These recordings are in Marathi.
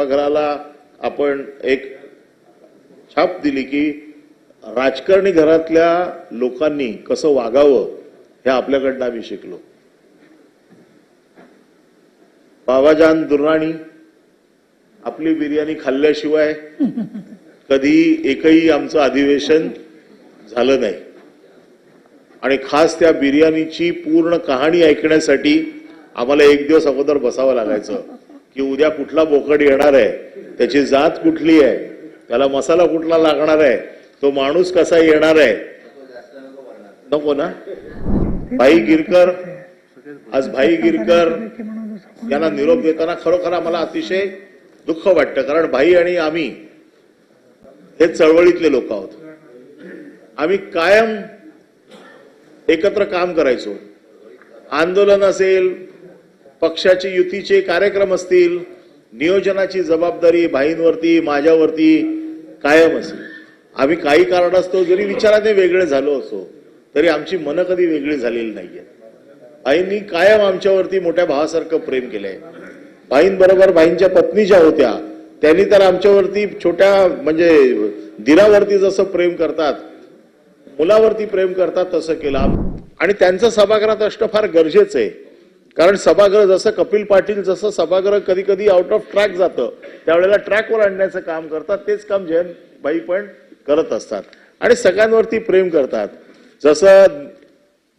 सभागृहाला आपण एक छाप दिली की राजकारणी घरातल्या लोकांनी कसं वागावं हे आपल्याकडनं आम्ही शिकलो. बाबाजान दुर्राणी आपली बिर्याणी खाल्ल्याशिवाय कधी एकही आमचं अधिवेशन झालं नाही. आणि खास त्या बिर्याणीची पूर्ण कहाणी ऐकण्यासाठी आम्हाला एक दिवस अगोदर बसावं लागायचं. की उद्या कुठला बोकड येणार आहे त्याची जात कुठली आहे त्याला मसाला कुठला लागणार आहे तो माणूस कसा येणार आहे? नको ना? भाई गिरकर आज भाई गिरकर यांना निरोप देताना खरोखर आम्हाला अतिशय दुःख वाटतं कारण भाई आणि आम्ही हे चळवळीतले लोक आहोत. आम्ही कायम एकत्र काम करायचो. आंदोलन असेल पक्षाचे युतीचे कार्यक्रम असतील नियोजनाची जबाबदारी भाईंवरती माझ्यावरती कायम असेल. आम्ही काही कारणास्तव जरी विचाराने वेगळे झालो असो तरी आमची मनं कधी वेगळी झालेली नाहीये आईंनी कायम आमच्यावरती मोठ्या भावासारखं प्रेम केलंय. भाईंबरोबर भाईंच्या पत्नी ज्या होत्या त्यांनी तर आमच्यावरती छोट्या म्हणजे दिरावरती जसं प्रेम करतात मुलावरती प्रेम करतात तसं केलं. आणि त्यांचं सभागृहात असणं फार गरजेचं आहे. कारण सभागृह जसं कपिल पाटील जसं सभागृह कधी कधी आउट ऑफ ट्रॅक जातं त्यावेळेला ट्रॅकवर आणण्याचं काम करतात तेच काम जयंतबाई पण करत असतात. आणि सगळ्यांवरती प्रेम करतात. जसं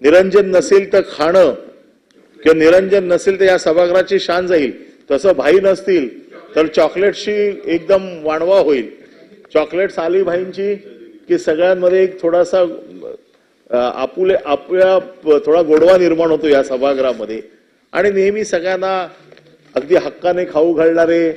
निरंजन नसेल तर खाणं किंवा निरंजन नसेल तर या सभागृहाची शान जाईल. तसं भाई नसतील तर चॉकलेटशी एकदम वाणवा होईल. चॉकलेट्स आली भाईंची की सगळ्यांमध्ये एक थोडासा आपुले आपल्या थोडा गोडवा निर्माण होतो या सभागृहामध्ये. आणि नेहमी सगळ्यांना अगदी हक्काने खाऊ घालणारे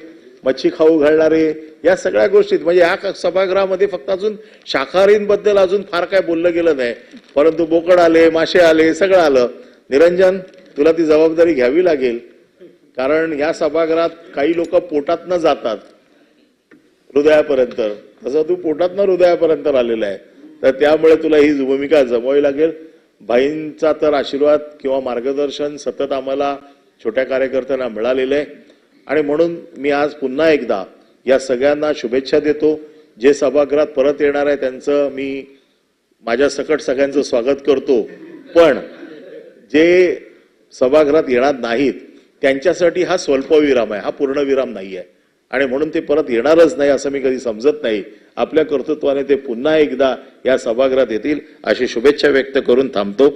मच्छी खाऊ घालणारे या सगळ्या गोष्टीत. म्हणजे या सभागृहामध्ये फक्त अजून शाकाहारींबद्दल अजून फार काय बोललं गेलं नाही. परंतु बोकड आले मासे आले सगळं आलं. निरंजन तुला ती जबाबदारी घ्यावी लागेल. कारण या सभागृहात काही लोक पोटात न जातात हृदयापर्यंत. तसं तू पोटात हृदयापर्यंत आलेला आहे तर त्यामुळे तुला ही भूमिका जमवावी लागेल. भाईंचा तर आशीर्वाद किंवा मार्गदर्शन सतत आम्हाला छोट्या कार्यकर्त्यांना मिळालेलं आहे. आणि म्हणून मी आज पुन्हा एकदा या सगळ्यांना शुभेच्छा देतो. जे सभागृहात परत येणार आहे त्यांचं मी माझ्या सकट सगळ्यांचं स्वागत करतो. पण जे सभागृहात येणार नाहीत त्यांच्यासाठी हा स्वल्पविराम आहे. हा पूर्णविराम नाही आहे आणि म्हणून ते परत येणारच नाही असं मी कधी समजत नाही. आपल्या कर्तृत्वाने ते पुन्हा एकदा या सभागृहात येतील अशी शुभेच्छा व्यक्त करून थांबतो.